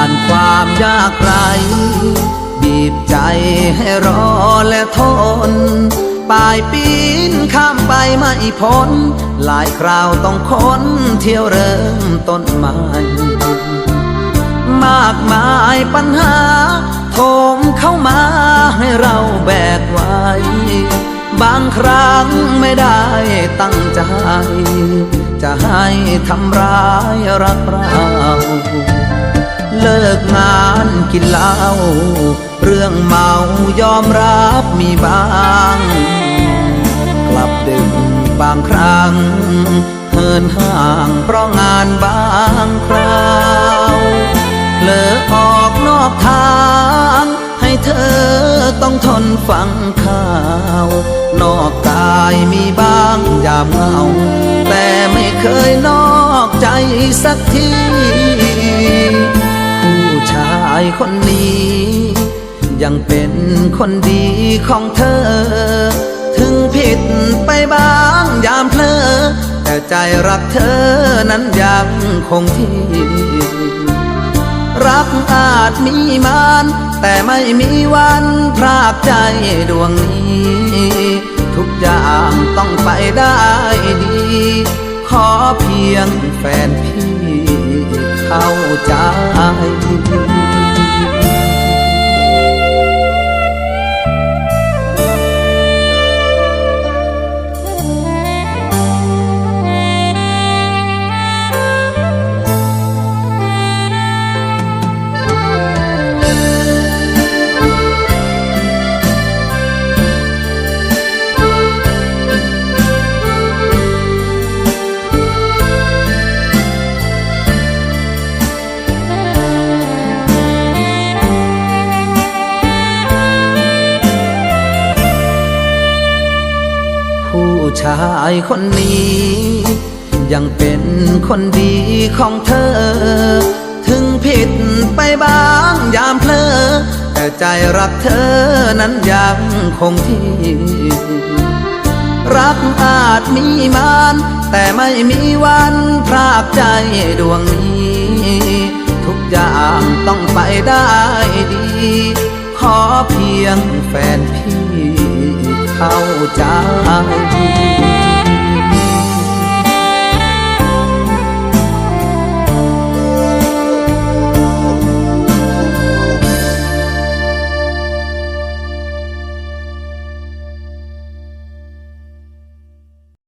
านความยากไรบีบใจให้รอและทนปลายปีนข้ามไปไม่พ้น หลายคราวต้องค้นเที่ยวเริ่มต้นใหม่มากมายปัญหาโถมเข้ามาให้เราแบกไว้ บางครั้งไม่ได้ตั้งใจ จะให้ทำร้ายรักเรา เลิกงานกินเหล้าเรื่องเมายอมรับมีบ้าง กลับดึกบางครั้งเหินห่างเพราะงานบางคราวเลอออกนอกทาง ให้เธอต้องทนฟังข่าว นอกกายมีบ้างยามเหงา แต่ไม่เคยนอกใจสักที ผู้ชายคนนี้ ยังเป็นคนดีของเธอ ถึงผิดไปบ้างยามเพลอแต่ใจรักเธอนั้นยังคงที่ รักอาจมีมานแต่ไม่มีวันพรากใจดวงนี้ ทุกอย่างต้องไปได้ดี ขอเพียงแฟนพี่ เข้าใจ ชายคนนี้ ยังเป็นคนดีของเธอ ถึงผิดไปบ้างยามเพลอแต่ใจรักเธอนั้นยังคงที่ รักอาจมีมานแต่ไม่มีวันพรากใจดวงนี้ ทุกอย่างต้องไปได้ดี ขอเพียงแฟนพี่ ใจ